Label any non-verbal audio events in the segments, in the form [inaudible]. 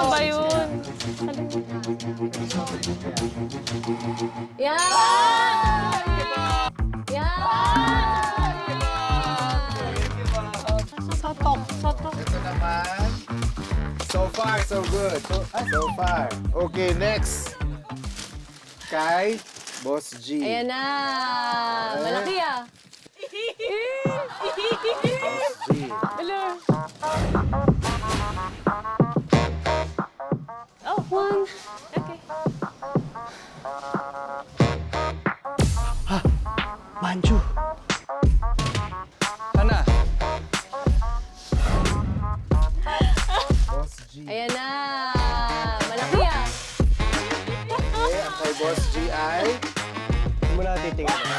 Ano ba yun? Yan! Yan! Sotok. Sotok. Ito naman. So far, so good. So, ah, so far. Okay, next. Kay Boss G. Ayan na! Malaki ah! Boss G. Hello. Manju. Ana. Boss G. Ayan na! Malaki ah! Okay, ang kay Boss G ay... Hindi mo na titingnan.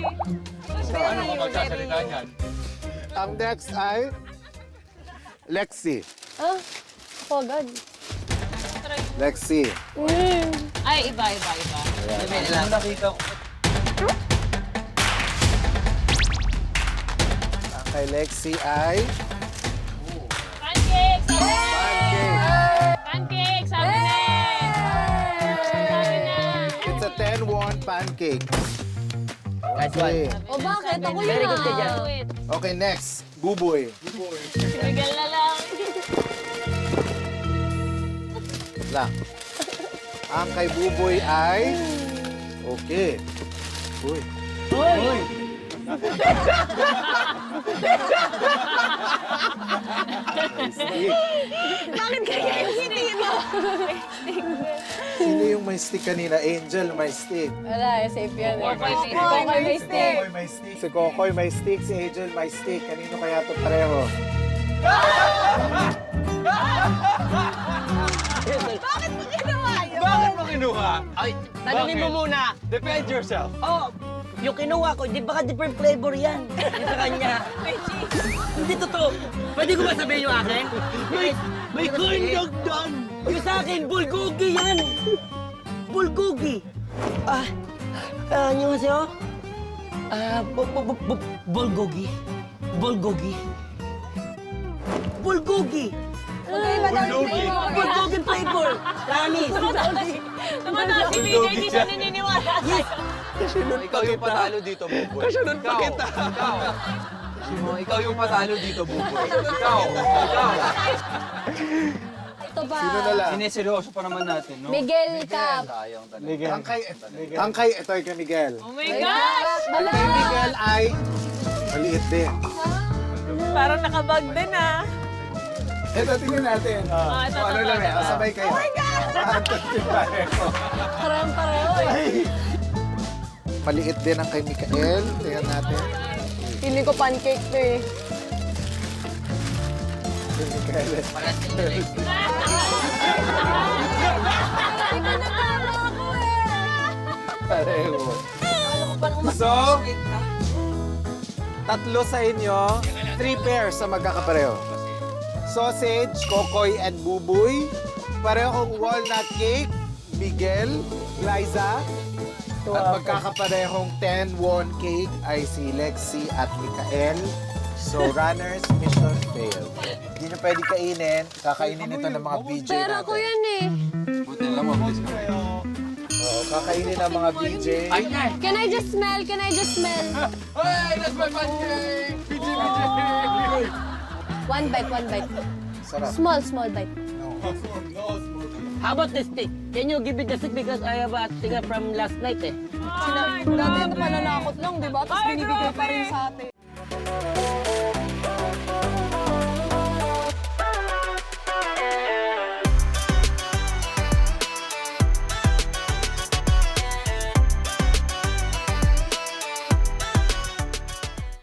Eh. Ano ka magsasalita niyan? ang next ay... Lexi. Ah, ako agad. Lexi. Ay, iba, iba, iba. Ano nakita ko? Ang kay Lexi ay... Pancake! Pancake. Pancake! Sabi na! Sabi na! It's a 10 won pancake. Nice Okay. O bakit? Ako yun Very good ka dyan. ah! Okay, next. Buboy. Miguel na lang. Lang. Ang kay Buboy ay... Okay. Uy. Stick. Bakit kaya yung hindi mo? Sino yung may stick kanina? Angel, may stick. Wala, eh, safe yan eh. Kokoy, may Kokoy, may stick. Kokoy may stick. Si Kokoy may stick, si Angel may stick. Kanino kaya ito pareho? Bakit mo kinuha? Ay, tanungin mo Bakit? muna. Defend yourself. Oh, yung kinuha ko, di baka different flavor yan. Yung [laughs] sa kanya. Hindi totoo. Pwede ko ba sabihin yung akin? May, may corn dog doon. Yung sa akin, bulgogi yan. Bulgogi. Ah, ah, ano kasi oh? Ah, bu, bu, bu, bu, bulgogi. Bulgogi. Bulgogi. Bulgogi. Bulgogi flavor. Promise. Tumataas si Miguel, hindi siya naniniwala. Yes. Ikaw yung patalo dito, Buboy. Kasunod pa kita. Ikaw. Ikaw. Ikaw yung patalo dito, Buboy. Ikaw. Ikaw. Ito ba? Sino na lang? Sineseryoso pa naman natin, no? Miguel Cap. Sayang talaga. Miguel. Ang kay, ang kay, ito ay kay Miguel. Oh my gosh! Ang kay Miguel ay maliit din. Parang nakabag din ah. Ito, tingnan natin. Ah, ito, Kung ano ito, lang ito. eh, sabay kayo. Oh my God! [laughs] Parang pareho eh. Maliit din ang kay Mikael. Tingnan natin. Feeling ko pancake to eh. Kay Mikael. Pareho. So, tatlo sa inyo, three pairs sa magkakapareho. Sausage, kokoy, and buboy. Parehong walnut cake, Miguel, Liza. At magkakaparehong 10 won cake ay si Lexi at Mikael. So, runners, mission failed. Hindi nyo pwede kainin. Kakainin ito ng mga BJ Pera natin. ko yan eh. Buti lang mo, please. Oo, kakainin ng mga BJ. Can I just smell? Can I just smell? Hey, that's my pancake! PJ, PJ! One bite, one bite. Sarap. Small, small bite. How about the steak? Can you give me the steak because I have a sticker from last night eh. Ay, Dati ano pananakot lang, di ba? Tapos binibigay pa rin sa atin.